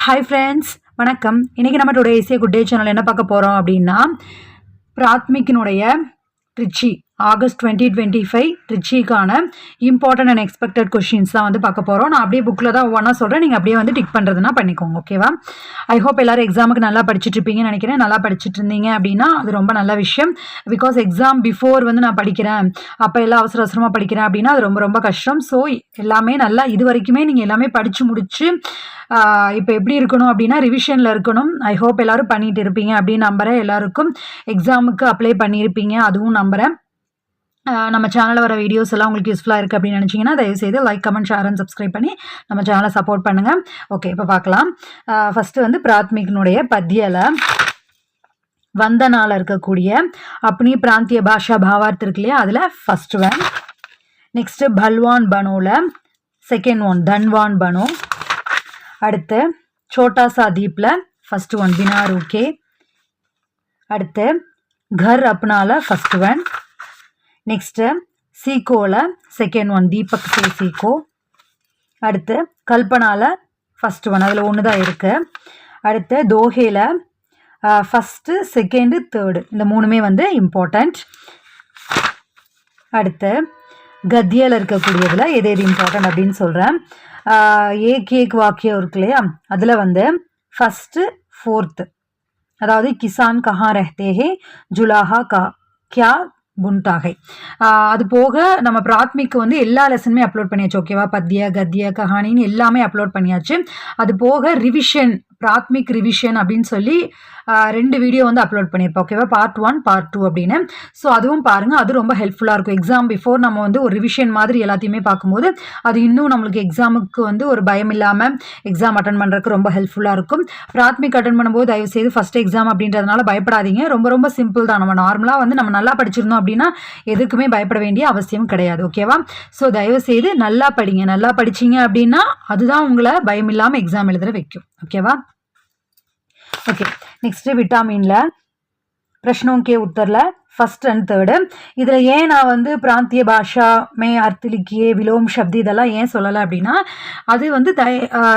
Hi friends வணக்கம். இன்றைக்கி நம்ம டுடே ஏசிய குட் டே சேனல் என்ன பார்க்க போகிறோம் அப்படின்னா பிராத்மிக்கினுடைய Trichy August twenty twenty five ட்ரிச்சிக்கான important and expected questions தான் வந்து பார்க்க போகிறோம் நான் அப்படியே புக்கில் தான் ஒவ்வொன்றா சொல்கிறேன் நீங்கள் அப்படியே வந்து டிக் பண்ணுறதுனா பண்ணிக்கோங்க ஓகேவா ஐ ஹோப் எல்லோரும் எக்ஸாமுக்கு நல்லா படிச்சுட்டு இருப்பீங்கன்னு நினைக்கிறேன். நல்லா படிச்சுட்டு இருந்தீங்க அப்படின்னா அது ரொம்ப நல்ல விஷயம். பிகாஸ் எக்ஸாம் பிஃபோர் வந்து நான் படிக்கிறேன். அப்போ எல்லாம் அவசர அவசரமாக படிக்கிறேன் அப்படின்னா அது ரொம்ப ரொம்ப கஷ்டம். ஸோ எல்லாமே நல்லா இது வரைக்குமே நீங்கள் எல்லாமே படித்து முடிச்சு இப்போ எப்படி இருக்கணும் அப்படின்னா ரிவிஷனில் இருக்கணும். ஐ ஹோப் எல்லோரும் பண்ணிகிட்டு இருப்பீங்க அப்படின்னு நம்புகிறேன் எல்லாருக்கும் எக்ஸாமுக்கு அப்ளை பண்ணியிருப்பீங்க அதுவும் நம்புகிறேன் நம்ம சேனலில் வர வீடியோஸ் எல்லாம் உங்களுக்கு யூஸ்ஃபுல்லாக இருக்குது அப்படின்னு நினச்சிங்கன்னா தயவுசெய்து like comment share and subscribe பண்ணி நம்ம சேனலை சப்போர்ட் பண்ணுங்கள் ஓகே இப்போ பார்க்கலாம். ஃபஸ்ட்டு வந்து பிராத்மிக்னுடைய பத்தியில். வந்தனால் இருக்கக்கூடிய அப்படி பிராந்திய பாஷா பாவார்த்து இருக்கு இல்லையா? அதில் ஃபஸ்ட் ஒன் நெக்ஸ்ட்டு பல்வான் பனோவில் செகண்ட் ஒன் தன்வான் பனோ. அடுத்து சோட்டாசா தீப்பில் ஃபஸ்ட் ஒன் பினார் ஓகே. அடுத்து கர் அப்னால ஃபஸ்ட் ஒன் நெக்ஸ்ட்டு சீகோவில் செகண்ட் ஒன் தீபக் சே சீகோ அடுத்து கல்பனாவில் ஃபஸ்ட்டு ஒன் அதில் ஒன்று தான் இருக்குது அடுத்து தோஹேல ஃபஸ்ட்டு செகண்டு தேர்டு இந்த மூணுமே வந்து இம்பார்ட்டண்ட் அடுத்து கத்தியால் இருக்கக்கூடியதில் எது எது இம்பார்ட்டன்ட் அப்படின்னு சொல்கிறேன் ஏக் ஏக் வாக்கியம் இருக்கு இல்லையா? அதில் வந்து ஃபஸ்ட்டு ஃபோர்த்து அதாவது கிசான் கஹா ரஹ்தேஹே ஜுலாஹா கா கியா குண்டாகை அது போக நம்ம பிராத்மிக்கு வந்து எல்லா லெசனுமே அப்லோட் பண்ணியாச்சு. ஓகேவா? பத்திய கத்திய கஹானின்னு எல்லாமே அப்லோட் பண்ணியாச்சு. அது போக ரிவிஷன் பிராத்மிக் ரிவிஷன் அப்படின்னு சொல்லி ரெண்டு வீடியோ வந்து அப்லோட் பண்ணியிருப்போம் ஓகேவா பார்ட் ஒன் பார்ட் டூ அப்படின்னு. ஸோ அதுவும் பாருங்கள் அது ரொம்ப ஹெல்ப்ஃபுல்லாக இருக்கும். எக்ஸாம் பிஃபோர் நம்ம வந்து ஒரு ரிவிஷன் மாதிரி எல்லாத்தையுமே பார்க்கும்போது அது இன்னும் நம்மளுக்கு எக்ஸாமுக்கு வந்து ஒரு பயம் இல்லாமல் எக்ஸாம் அட்டன் பண்ணுறதுக்கு ரொம்ப ஹெல்ப்ஃபுல்லாக இருக்கும். பிராத்மிக் அட்டன் பண்ணும்போது தயவு செய்து ஃபஸ்ட் எக்ஸாம் அப்படின்றதுனால பயப்படாதீங்க. ரொம்ப ரொம்ப சிம்பிள் தான். நம்ம நார்மலாக வந்து நம்ம நல்லா படிச்சிருந்தோம் அப்படின்னா எதுக்குமே பயப்பட வேண்டிய அவசியம் கிடையாது ஓகேவா ஸோ தயவு செய்து நல்லா படிங்க. நல்லா படிச்சிங்க அப்படின்னா அதுதான் உங்களை பயம் இல்லாமல் எக்ஸாம் எழுதுகிற வைக்கும். ஓகேவா? ஓகே நெக்ஸ்ட்டு விட்டாமின்ல பிரஷ்னோம் கே உத்தரில் ஃபஸ்ட் அண்ட் தேர்டு இதில் ஏன் நான் வந்து பிராந்திய பாஷா மே அர்த்திலிக்கியே விலோம் சப்தி இதெல்லாம் ஏன் சொல்லலை அப்படின்னா அது வந்து த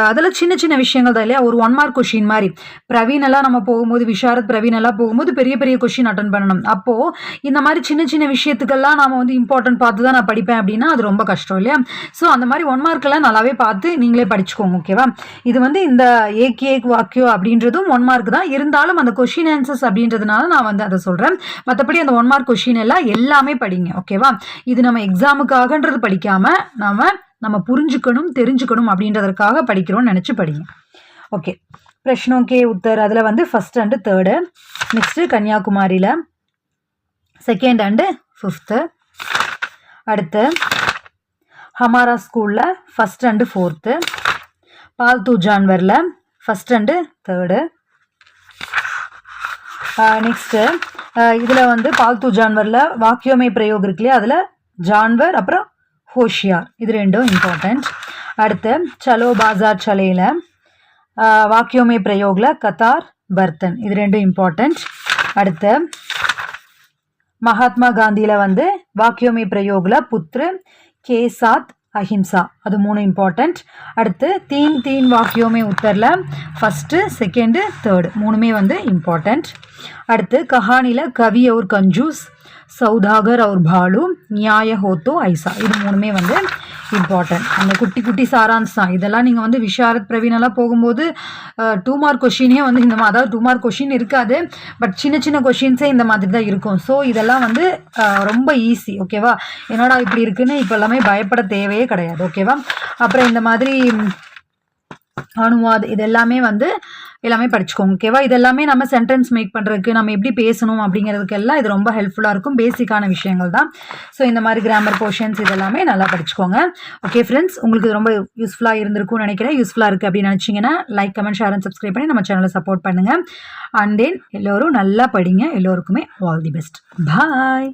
அதில் சின்ன சின்ன விஷயங்கள் தான் இல்லையா? ஒரு ஒன் மார்க் கொஷின் மாதிரி. பிரவீனெல்லாம் நம்ம போகும்போது விஷாரத் பிரவீனெல்லாம் போகும்போது பெரிய பெரிய கொஷின் அட்டன் பண்ணணும். அப்போது இந்த மாதிரி சின்ன சின்ன விஷயத்துக்கெல்லாம் நாம் வந்து இம்பார்ட்டன்ட் பார்த்து தான் நான் படிப்பேன் அப்படின்னா அது ரொம்ப கஷ்டம் இல்லையா? ஸோ அந்த மாதிரி ஒன் மார்க்கெல்லாம் நல்லாவே பார்த்து நீங்களே படிச்சுக்கோங்க ஓகேவா இது வந்து இந்த ஏக் ஏக் வாக்கியோ அப்படின்றதும் ஒன் மார்க் தான். இருந்தாலும் அந்த கொஷின் ஆன்சர்ஸ் அப்படின்றதுனால நான் வந்து அதை சொல்கிறேன் மற்றபடி அந்த ஒன் மார்க் கொஷின் எல்லாம் எல்லாமே படிங்க ஓகேவா இது நம்ம எக்ஸாமுக்காகன்றது படிக்காமல் நம்ம நம்ம புரிஞ்சுக்கணும் தெரிஞ்சுக்கணும் அப்படின்றதற்காக படிக்கிறோம்னு நினச்சி படிங்க. ஓகே பிரஷ்னோக்கே உத்தர் அதில் வந்து ஃபஸ்ட் அண்டு தேர்டு நெக்ஸ்ட்டு கன்னியாகுமரியில். செகண்ட் அண்டு ஃபிஃப்த்து அடுத்து ஹமாரா ஸ்கூலில் ஃபஸ்ட் அண்டு ஃபோர்த்து பால்தூ ஜான்வரில் ஃபஸ்ட் அண்டு தேர்டு நெக்ஸ்ட்டு இதில் வந்து பால்த்து ஜான்வரில் வாக்கியோமை பிரயோகம் இருக்கு இல்லையா? அதில் ஜான்வர் அப்புறம் ஹோஷியார். இது ரெண்டும் இம்பார்ட்டண்ட் அடுத்து சலோ பாசார் சலையில் வாக்கியோமை பிரயோகில் கத்தார் பர்தன் இது ரெண்டும் இம்பார்ட்டண்ட் அடுத்து மகாத்மா காந்தியில் வந்து வாக்கியோமை பிரயோகில் புத்ரு கேசாத் அஹிம்சா. அது மூணு இம்பார்ட்டண்ட் அடுத்து தீன் தீன் வாக்கியோமே உத்தரில். ஃபஸ்ட்டு செகண்டு தேர்டு மூணுமே வந்து இம்பார்ட்டண்ட் அடுத்து கஹானியில் கவி அவர் கஞ்சூஸ் சௌதாகர் அவர் பாலு நியாய ஹோத்தோ ஐசா. இது மூணுமே வந்து இம்பார்ட்டன்ட் அந்த குட்டி குட்டி சாரான்ஸ் தான். இதெல்லாம் நீங்கள் வந்து விஷாரத் பிரவீனெல்லாம் போகும்போது டூ மார்க் கொஷினே வந்து இந்த மாதிரி அதாவது டூ மார்க் கொஷின் இருக்காது. பட் சின்ன சின்ன கொஷின்ஸே இந்த மாதிரி தான் இருக்கும். ஸோ இதெல்லாம் வந்து ரொம்ப ஈஸி ஓகேவா என்னோட இப்படி இருக்குன்னு இப்போ எல்லாமே பயப்பட தேவையே கிடையாது ஓகேவா அப்புறம் இந்த மாதிரி அணுவாது இது எல்லாமே வந்து எல்லாமே படிச்சுக்கோங்க ஓகேவா இது எல்லாமே நம்ம சென்டென்ஸ் மேக் பண்ணுறதுக்கு நம்ம எப்படி பேசணும் அப்படிங்கிறதுக்கு எல்லாம் இது ரொம்ப ஹெல்ப்ஃபுல்லாக இருக்கும். பேசிக்கான விஷயங்கள் தான். ஸோ இந்த மாதிரி கிராமர் போர்ஷன்ஸ் இதெல்லாமே நல்லா படிச்சுக்கோங்க. ஓகே ஃப்ரெண்ட்ஸ் உங்களுக்கு ரொம்ப யூஸ்ஃபுல்லாக இருந்திருக்கும்னு நினைக்கிறேன். யூஸ்ஃபுல்லாக இருக்குது அப்படின்னு நினச்சிங்கன்னா like comment share and subscribe பண்ணி நம்ம சேனலை சப்போர்ட் பண்ணுங்கள் அண்ட் தென் எல்லோரும் நல்லா படிங்க. எல்லோருக்குமே ஆல் தி பெஸ்ட் பாய்